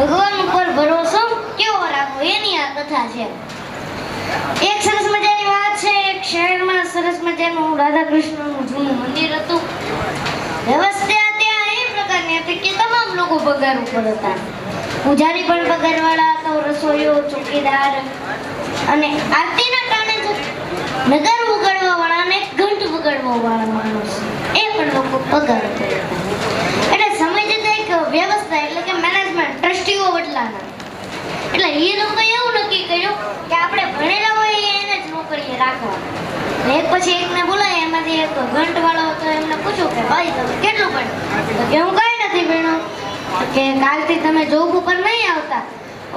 ભગવાન ઉપર ભરોસો કેવો રાખવો? એની આ કથા છે. એક સરસ મજાની વાત છે, એક શહેરમાં સરસ મજાનું રાધા કૃષ્ણનું જૂનું મંદિર હતું. વ્યવસ્થા ત્યાં એ પ્રકારની હતી કે તમામ લોકો પગાર ઉપર હતા. પૂજારી પણ પગારવાળા હતા રસોઈઓ ચોકીદાર અને આરતીના કારણે નગર વગાડવા વાળા અને ઘંટ વગાડવા વાળા માણસ. એ પણ લોકો પગાર હતા. બોલાય એમાંથી ઘંટ વાળો હતો એમને પૂછ્યું કે, ભાઈ, તમે કેટલું ભણ્યા તો કે, હું કઈ નથી ભણ્યો. કે, કાલથી તમે જોબ ઉપર નહીં આવતા?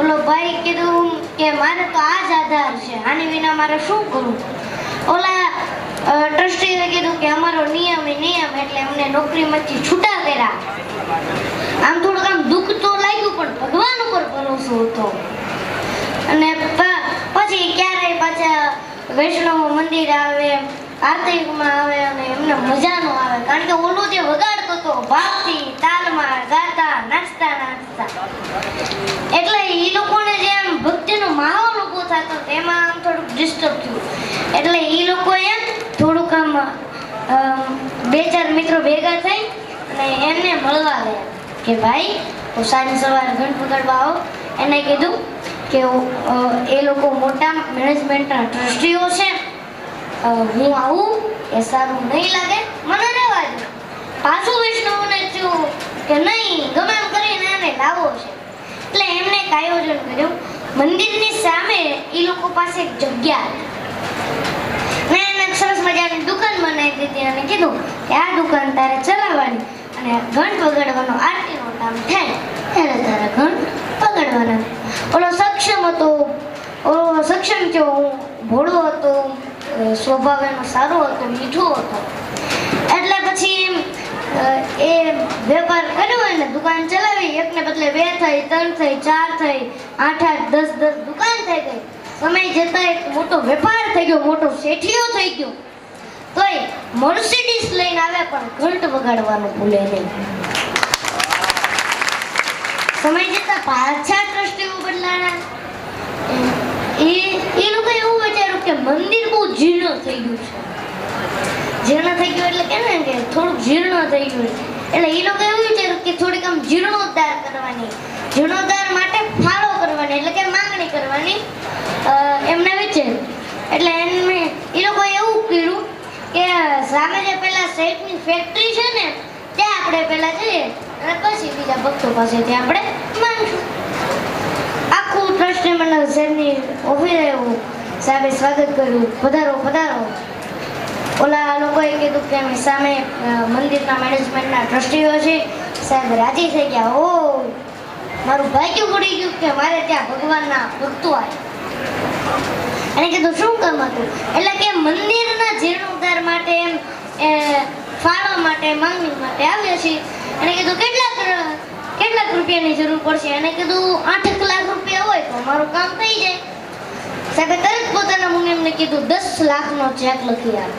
ઓલો ભાઈ કીધું કે, મારે તો આ જ આધાર છે. આની વિના મારે શું કરવું ઓલા ટ્રસ્ટીએ કીધું કે, અમારો નિયમ એ નિયમ એટલે અમને નોકરીમાંથી છૂટા કર્યા. આમ થોડુંક આમ દુઃખ તો લાગ્યું, પણ ભગવાન ઉપર ભરોસો હતો. અને પછી ક્યારેય પાછા વૈષ્ણવ મંદિર આવે આરતીમાં આવે અને એમને મજા ન આવે, કારણ કે ઓલું જે વગાડતો હતો ભાવથી તાલમાં ગાતા, નાચતા નાચતા. એટલે એ લોકોને જે આમ ભક્તિનો માહોલ ઊભો થતો, તેમાં આમ થોડુંક ડિસ્ટર્બ થયું. એટલે એ લોકો એમ થોડુંક આમ બે ચાર મિત્રો ભેગા થઈ અને એમને મળવા ગયા કે ભાઈ હું સાંજ સવારે ઘંટ પકડવા આવો. એને કીધું કે એ લોકો મોટા મેનેજમેન્ટના ટ્રસ્ટીઓ છે. હું આવું, એ સારું નહીં લાગે, મને રહેવા દો. પાછું વિષ્ણુને થયું કે નહીં, ગમે એમ કરીને એને લાવો છે. એટલે એમણે એક આયોજન કર્યું. મંદિરની સામે એ લોકો પાસે એક જગ્યા હતી. મેં એને સરસ મજાની દુકાન બનાવી દીધી અને કીધું કે આ દુકાન તારે ચલાવવાની અને ઘંટ વગાડવાનો આરતીનો કામ થાય. ત્યારે તારે ઘંટ વગાડવાના. ઓલો સક્ષમ હતો. ઓલો સક્ષમ થયો હું ભોળો હતો સ્વભાવ એનો સારો હતો, મીઠો હતો. એટલે પછી એ વેપાર કર્યો હોય ને, દુકાન ચલાવી, એકને બદલે બે થઈ, ત્રણ થઈ, ચાર થઈ, આઠ આઠ, દસ દસ દુકાન થઈ ગઈ. સમય જતા એક મોટો વેપાર થઈ ગયો, મોટો શેઠિયો થઈ ગયો. તોય મર્સિડીઝ લઈને આવે પણ ઘંટ વગાડવાનું ભૂલે નહીં. સમય જતા પાછા ટ્રસ્ટીઓ બદલાણા એ એ લોકો એવું વિચાર્યું કે મંદિર બહુ જીર્ણ થઈ ગયું છે. જીર્ણ થઈ ગયું એટલે કે ને કે થોડુંક જીર્ણ થઈ ગયું એટલે એ લોકો એવું વિચાર્યું કે થોડીક આમ જીર્ણોદ્ધાર કરવાની. જીર્ણોદ્ધાર માટે ફાળો કરવાની, એટલે કે માંગણી કરવાની. એમને વિચાર્યું. એટલે એમને એ લોકોએ એવું કર્યું કે સામે જે પેલા શેઠની ફેક્ટરી છે ને, ત્યાં આપણે પહેલાં જઈએ અને પછી બીજા ભક્તો પાસેથી આપણે માંગશું. આખું ટ્રસ્ટ મંડળ શહેરની ઓફિસ આવ્યું. સાહેબે સ્વાગત કર્યું. પધારો પધારો. ઓલા લોકોએ કીધું કે સામે મંદિરના મેનેજમેન્ટના ટ્રસ્ટીઓ છે. સાહેબ રાજી થઈ ગયા. ઓ, મારું ભાગ્ય પડી ગયું કે મારે ત્યાં ભગવાનના ભક્તો આવ્યા. એને કીધું, શું કામ હતું? એટલે કે મંદિરના જીર્ણોદ્ધાર માટે એમ ફાળવા માટે, માંગણી માટે આવ્યા છે એને કીધું કેટલા કેટલાક રૂપિયાની જરૂર પડશે? એને કીધું, આઠ લાખ રૂપિયા હોય તો મારું કામ થઈ જાય. સાહેબે તરત પોતાના મુનિમને કીધું દસ લાખનો ચેક લખી આપ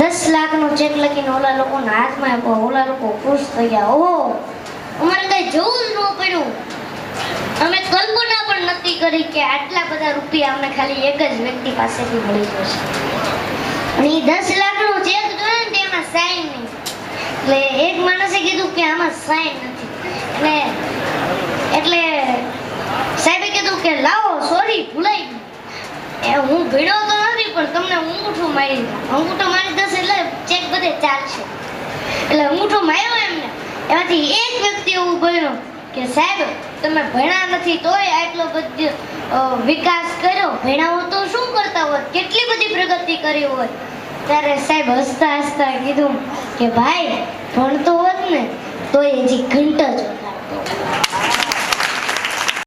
દસ લાખનો ચેક લખીને ઓલા લોકોના હાથમાં આપ્યો ઓલા લોકો ખુશ થઈ ગયા ઓહો અમારે કઈ જવું જ ન પડ્યું અમે કલ્પના પણ નથી કરી કે આટલા બધા રૂપિયા અમને ખાલી એક જ વ્યક્તિ પાસેથી મળી જશે અને એ દસ લાખનો ચેક જોયો ને તેમાં સાઈન નહીં એટલે એક માણસે કીધું કે આમાં સાઈન નથી એટલે એટલે સાહેબે કીધું કે લાવો સોરી ભૂલાઈ ગયું. એ હું ભીડો તો નથી, પણ તમને અંગૂઠો મારી. અંગૂઠો મારી દસ એટલે ચેક બધે ચાલશે. એટલે અંગૂઠો માર્યો એમને. એમાંથી એક વ્યક્તિ એવું બન્યો કે સાહેબ, તમે ભણ્યા નથી તોય આટલો બધો વિકાસ કર્યો. ભણ્યા હોત તો શું કરતા હોત કેટલી બધી પ્રગતિ કરી હોત ત્યારે સાહેબ હસતા હસતા કીધું કે ભાઈ, ભણતો હોત ને, તોય હજી ઘંટ જ